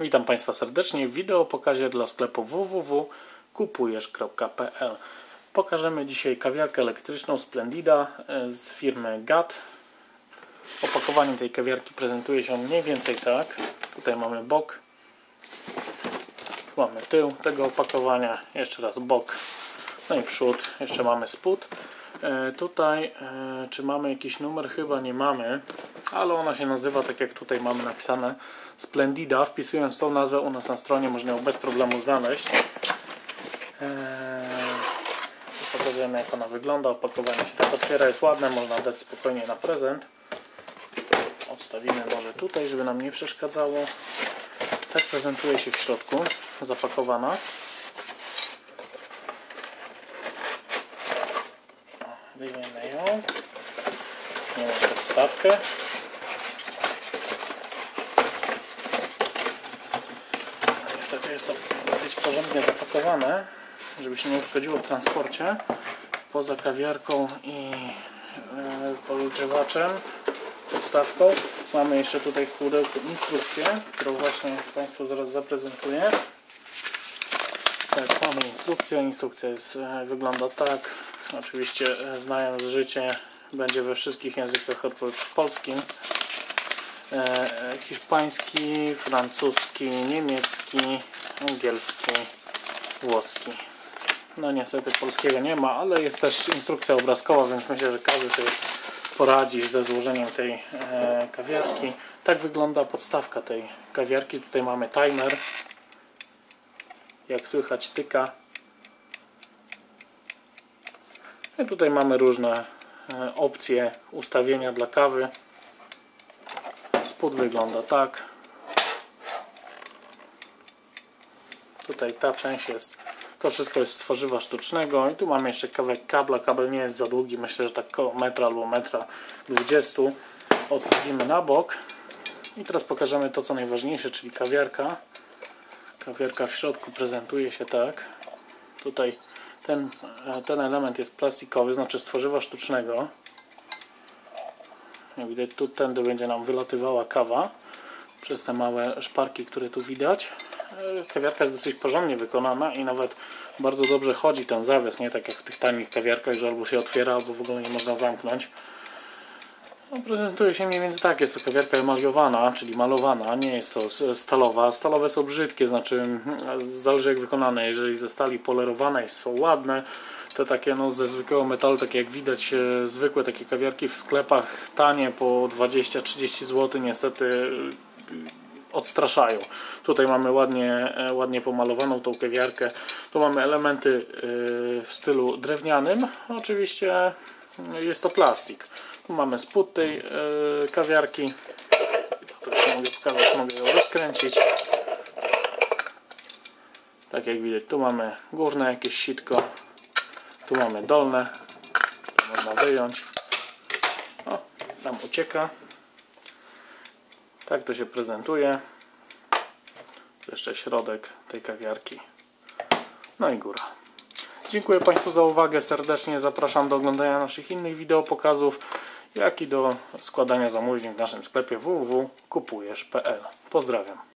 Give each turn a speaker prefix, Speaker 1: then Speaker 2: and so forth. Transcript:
Speaker 1: Witam Państwa serdecznie w wideo pokazie dla sklepu www.kupujesz.pl Pokażemy dzisiaj kawiarkę elektryczną Splendida e, z firmy GAT. Opakowanie tej kawiarki prezentuje się mniej więcej tak. Tutaj mamy bok, mamy tył tego opakowania, jeszcze raz bok, no i przód, jeszcze mamy spód. E, tutaj, e, czy mamy jakiś numer? Chyba nie mamy, ale ona się nazywa tak jak tutaj mamy napisane Splendida. Wpisując tą nazwę u nas na stronie można ją bez problemu znaleźć. E, pokazujemy jak ona wygląda. Opakowanie się tak otwiera, jest ładne, można dać spokojnie na prezent. Odstawimy może tutaj, żeby nam nie przeszkadzało. Tak prezentuje się w środku, zapakowana. Podstawkę. Niestety jest to dosyć porządnie zapakowane, żeby się nie uszkodziło w transporcie. Poza kawiarką i e, podgrzewaczem, podstawką mamy jeszcze tutaj w pudełku instrukcję, którą właśnie Państwu zaraz zaprezentuję. Tak, mamy instrukcję. Instrukcja jest, e, wygląda tak. Oczywiście e, znając życie będzie we wszystkich językach oprócz polskim. E, hiszpański, francuski, niemiecki, angielski, włoski. No niestety polskiego nie ma, ale jest też instrukcja obrazkowa, więc myślę, że każdy sobie poradzi ze złożeniem tej e, kawiarki. Tak wygląda podstawka tej kawiarki. Tutaj mamy timer. Jak słychać tyka. I tutaj mamy różne e, opcje ustawienia dla kawy. Spód wygląda tak. Tutaj ta część jest, to wszystko jest z tworzywa sztucznego i tu mamy jeszcze kawałek kabla. Kabel nie jest za długi, myślę, że tak koło metra albo metra 20. Odstawimy na bok i teraz pokażemy to co najważniejsze, czyli kawiarka. Kawiarka w środku prezentuje się tak. Tutaj ten, ten element jest plastikowy, znaczy z tworzywa sztucznego. Jak widać, tu tędy będzie nam wylatywała kawa przez te małe szparki, które tu widać. E, kawiarka jest dosyć porządnie wykonana i nawet bardzo dobrze chodzi ten zawias, nie tak jak w tych tanich kawiarkach, że albo się otwiera, albo w ogóle nie można zamknąć. No, prezentuje się mniej więcej tak, jest to kawiarka emaliowana, czyli malowana, nie jest to stalowa. Stalowe są brzydkie, znaczy mm, zależy jak wykonane, jeżeli ze stali polerowanej są ładne, te takie no, ze zwykłego metalu, takie jak widać e, zwykłe takie kawiarki w sklepach tanie po 20-30 zł niestety e, odstraszają. Tutaj mamy ładnie, e, ładnie pomalowaną tą kawiarkę. Tu mamy elementy w stylu drewnianym. Oczywiście jest to plastik. Tu mamy spód tej kawiarki. Co tu mogę pokazać? Mogę ją rozkręcić. Tak jak widać, tu mamy górne jakieś sitko tu mamy dolne, które można wyjąć. O, nam ucieka. Tak to się prezentuje. Jeszcze środek tej kawiarki. No i góra. Dziękuję Państwu za uwagę. Serdecznie zapraszam do oglądania naszych innych wideo pokazów, jak i do składania zamówień w naszym sklepie www.kupujesz.pl. Pozdrawiam.